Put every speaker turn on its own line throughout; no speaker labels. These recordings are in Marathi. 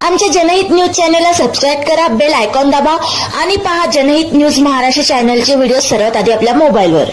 आमच्या जनहित न्यूज चॅनलला सबस्क्राईब करा बेल आयकॉन दाबा आणि पहा जनहित न्यूज महाराष्ट्र चॅनलचे व्हिडिओ सर्वात आधी आपल्या मोबाईलवर.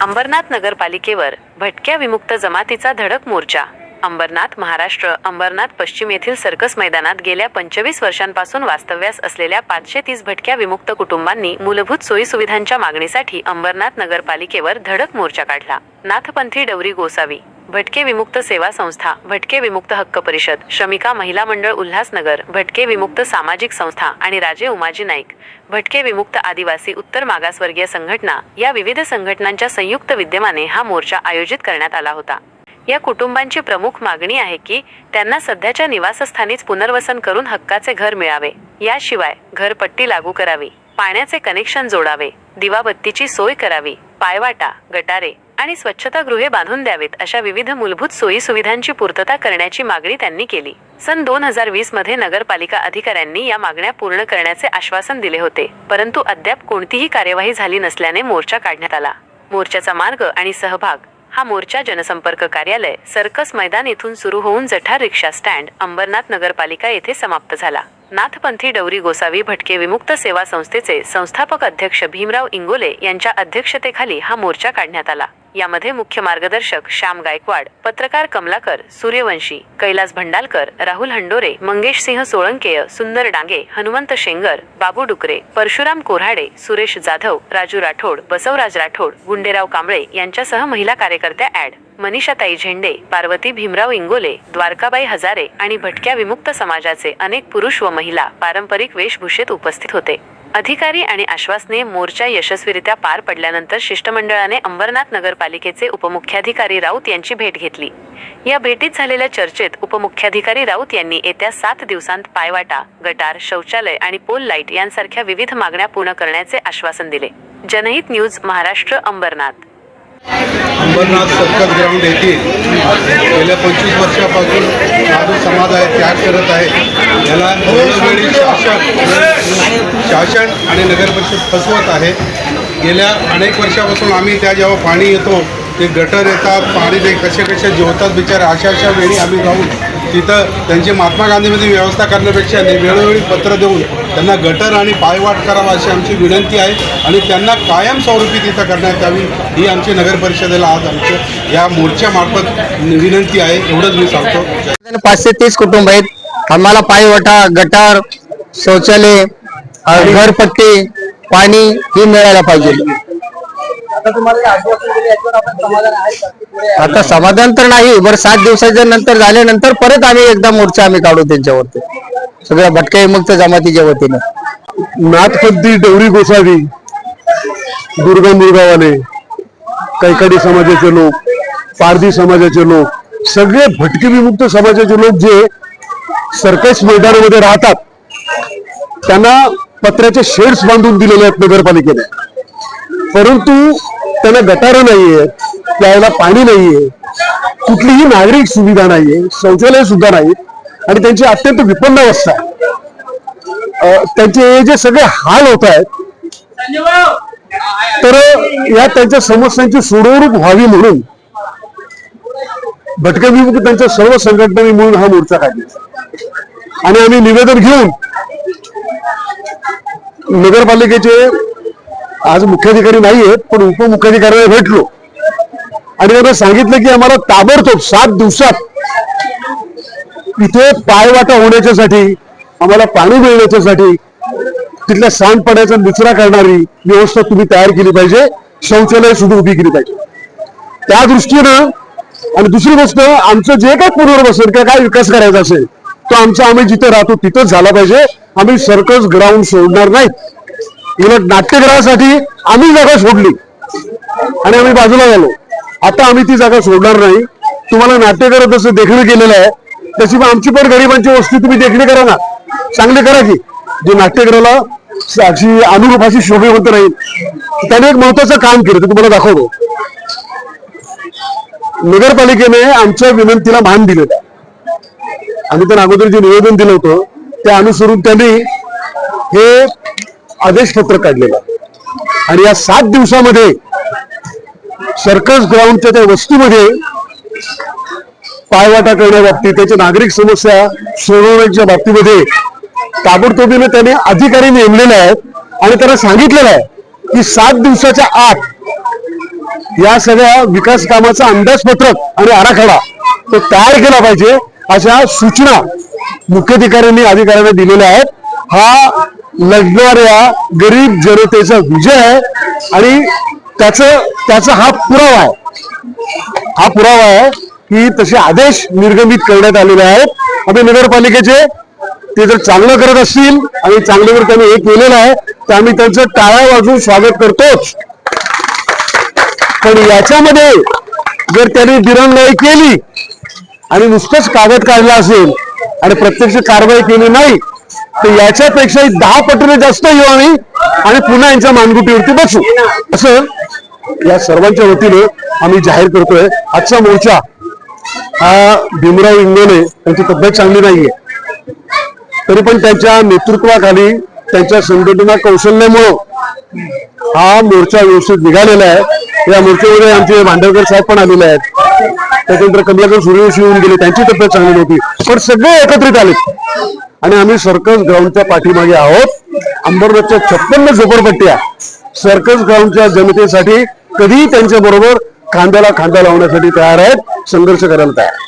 अंबरनाथ नगरपालिकेवर भटक्या विमुक्त जमातीचा धडक मोर्चा. अंबरनाथ महाराष्ट्र अंबरनाथ पश्चिम येथील सर्कस मैदानात गेल्या पंचवीस वर्षांपासून वास्तव्यास असलेल्या पाचशे तीस भटक्या विमुक्त कुटुंबांनी मूलभूत सोयी सुविधांच्या मागणीसाठी अंबरनाथ नगरपालिकेवर धडक मोर्चा काढला. नाथपंथी डवरी गोसावी भटके विमुक्त सेवा संस्था भटके विमुक्त हक्क परिषद श्रमिका महिला मंडळ उल्हासनगर भटके विमुक्त सामाजिक संस्था आणि राजे उमाजी नाईक भटके विमुक्त आदिवासी उत्तर मागासवर्गीय संघटना या विविध संघटनांच्या संयुक्त विद्यमाने हा मोर्चा आयोजित करण्यात आला होता. या कुटुंबांची प्रमुख मागणी आहे की त्यांना सध्याच्या निवासस्थानीच पुनर्वसन करून हक्काचे घर मिळावे. याशिवाय घरपट्टी लागू करावी पाण्याचे कनेक्शन जोडावे दिवाबत्तीची सोय करावी पायवाटा गटारे आणि स्वच्छतागृहे बांधून द्यावेत अशा विविध मूलभूत सोयी सुविधांची पूर्तता करण्याची मागणी त्यांनी केली. सन दोन हजार वीसमध्ये नगरपालिका अधिकाऱ्यांनी या मागण्या पूर्ण करण्याचे आश्वासन दिले होते. परंतु अद्याप कोणतीही कार्यवाही झाली नसल्याने मोर्चा काढण्यात आला. मोर्चाचा मार्ग आणि सहभाग हा मोर्चा जनसंपर्क कार्यालय सर्कस मैदान येथून सुरू होऊन जठार रिक्षा स्टँड अंबरनाथ नगरपालिका येथे समाप्त झाला. नाथपंथी डवरी गोसावी भटके विमुक्त सेवा संस्थेचे संस्थापक अध्यक्ष भीमराव इंगोले यांच्या अध्यक्षतेखाली हा मोर्चा काढण्यात आला. यामध्ये मुख्य मार्गदर्शक श्याम गायकवाड पत्रकार कमलाकर सूर्यवंशी कैलास भंडालकर राहुल हंडोरे मंगेश सिंह सोळंकेय सुंदर डांगे हनुमंत शेंगर बाबू डुकरे परशुराम कोऱ्हाडे सुरेश जाधव राजू राठोड बसवराज राठोड गुंडेराव कांबळे यांच्यासह महिला कार्यकर्त्या ऍड. मनीषाताई झेंडे पार्वती भीमराव इंगोले द्वारकाबाई हजारे आणि भटक्या विमुक्त समाजाचे अनेक पुरुष व महिला पारंपरिक वेशभूषेत उपस्थित होते. अधिकारी आणि आश्वासने मोर्चा यशस्वीरित्या पार पडल्यानंतर शिष्टमंडळाने अंबरनाथ नगरपालिकेचे उपमुख्याधिकारी राऊत यांची भेट घेतली. या भेटीत झालेल्या चर्चेत उपमुख्याधिकारी राऊत यांनी येत्या सात दिवसांत पायवाटा गटार शौचालय आणि पोल लाइट यांसारख्या विविध मागण्या पूर्ण करण्याचे आश्वासन दिले. Janhit news Maharashtra Ambarnath.
Ambarnath circus ground येथील गेल्या पंचवीस वर्षापासून साधू समाज आहे त्याग करत आहे. याला वेळोवेळी शासन शासन आणि नगरपरिषद फसवत आहे. गेल्या अनेक वर्षापासून आम्ही त्या जेव्हा पाणी येतो ते गटर येतात पाणी ते कसे कसे जेवतात बिचारे अशा अशा वेळी आम्ही जाऊन तिथं त्यांची महात्मा गांधीमध्ये व्यवस्था करण्यापेक्षा वेळोवेळी पत्र देऊन त्यांना गटर आणि पायवाट करावा अशी आमची विनंती आहे आणि त्यांना कायमस्वरूपी तिथं करण्यात यावी ही आमची नगर परिषदेला आज आमचं या मोर्चामार्फत विनंती आहे एवढंच मी सांगतो.
पाचशे तीस कुटुंब आहेत. आम्हाला पायवटा गटार शौचालय घरपट्टी पाणी ही मिळायला पाहिजे. आता समाधान तर नाही बरं सात दिवसाच्या नंतर झाल्यानंतर परत आम्ही एकदा मोर्चा आम्ही काढू त्यांच्यावरती. सगळ्या भटक्या मुक्त जमातीच्या वतीनं.
नाथपंथी डवरी गोसावी दुर्गा मुरगावाले कैकाडी समाजाचे लोक पारधी समाजाचे लोक सगळे भटके विमुक्त समाजाचे लोक जे सर्कस मैदानामध्ये राहतात त्यांना पत्र्याचे शेड्स बांधून दिलेले आहेत नगरपालिकेने. परंतु त्यांना गटारं नाहीये प्यायला पाणी नाहीये कुठलीही नागरिक सुविधा नाहीये शौचालय सुद्धा नाहीत. आणि त्यांची अत्यंत विपन्न अवस्था आहे. त्यांचे जे सगळे हाल होत आहेत तर या त्यांच्या समस्यांची सोडवणूक व्हावी म्हणून भटक्या त्यांच्या सर्व संघटनांनी मिळून हा मोर्चा काढला. आणि आम्ही निवेदन घेऊन नगरपालिकेचे आज मुख्याधिकारी नाही आहेत पण उपमुख्याधिकाऱ्यांना भेटलो. आणि त्यांना सांगितलं की आम्हाला ताबडतोब सात दिवसात तिथे पायवाटा होण्याच्यासाठी आम्हाला पाणी मिळण्याच्यासाठी तिथल्या सांडपाण्याचा निचरा करणारी व्यवस्था तुम्ही तयार केली पाहिजे. शौचालय सुद्धा उभी केली पाहिजे. त्या दृष्टीनं आणि दुसरी गोष्ट आमचं जे काय पुनर्वसन किंवा काय विकास करायचा असेल तो आमचा आम्ही जिथे राहतो तिथंच झाला पाहिजे. आम्ही सर्कस ग्राउंड सोडणार नाही उलट नाट्यगृहासाठी आम्ही जागा सोडली. आणि आम्ही बाजूला झालो आता आम्ही ती जागा सोडणार नाही. तुम्हाला नाट्यगृह जसं देखील केलेलं आहे तशी मग आमची पण गरिबांची वस्ती तुम्ही देखणी करा ना. चांगली करा की. जे नाट्यगृहाला अशी अनुरूप शोभेवंत राहील. त्याने एक महत्वाचं काम केलं ते तुम्हाला दाखवतो. नगरपालिकेने आमच्या विनंतीला मान दिलेलं आम्ही त्यांना अगोदर जे निवेदन दिलं होतं त्या अनुसरून त्यांनी हे आदेश पत्र काढलेलं. आणि या सात दिवसामध्ये सर्कस ग्राउंडच्या त्या वस्तूमध्ये पायवाटा करण्याबाबतीत त्याच्या नागरिक समस्या सोडवण्याच्या बाबतीमध्ये ताबडतोबीने त्याने अधिकारी नेमलेले आहेत आणि त्यांना सांगितलेलं आहे की सात दिवसाच्या आत या सगळ्या विकास कामाचा अंदाजपत्रक आणि आराखडा तो तयार केला पाहिजे अशा सूचना मुख्याधिकाऱ्यांनी अधिकाऱ्यांना दिलेल्या आहेत. हा लढणाऱ्या गरीब जनतेचा विजय आहे आणि त्याचं त्याचा हा पुरावा आहे. हा पुरावा आहे की तसे आदेश निर्गमित करण्यात आलेले आहेत. आम्ही नगरपालिकेचे ते जर चांगलं करत असतील आणि चांगलं जर त्यांनी हे केलेलं आहे तर आम्ही त्यांचं टाळ्या वाजवून स्वागत करतोच. पण याच्यामध्ये जर त्यांनी दिरंगाई केली आणि नुसतंच कागद काढला असेल आणि प्रत्यक्ष कारवाई केली नाही तर याच्यापेक्षाही दहा पटीने जास्त येऊ आम्ही आणि पुन्हा यांच्या मानगुटीवरती बसू. असं या सर्वांच्या वतीने आम्ही जाहीर करतोय. आजचा मोर्चा हा भीमराव इंगोले त्यांची तब्येत चांगली नाहीये. तरी पण त्यांच्या नेतृत्वाखाली त्यांच्या संघटना कौशल्यामुळं हा मोर्चा व्यवस्थित निघालेला आहे. या मोर्चामध्ये आमचे भांडवकर साहेब पण आलेले आहेत. त्याच्यानंतर कमलाकर सूर्यवंशी येऊन गेले त्यांची तब्येत चांगली नव्हती. पण सगळे एकत्रित आले. आणि आम्ही सर्कस ग्राउंडच्या पाठीमागे आहोत. अंबरनाथच्या छप्पन्न झोपडपट्ट्या सर्कस ग्राउंडच्या जनतेसाठी कधीही त्यांच्या बरोबर खांद्याला खांदा लावण्यासाठी तयार आहेत संघर्ष करायला तयार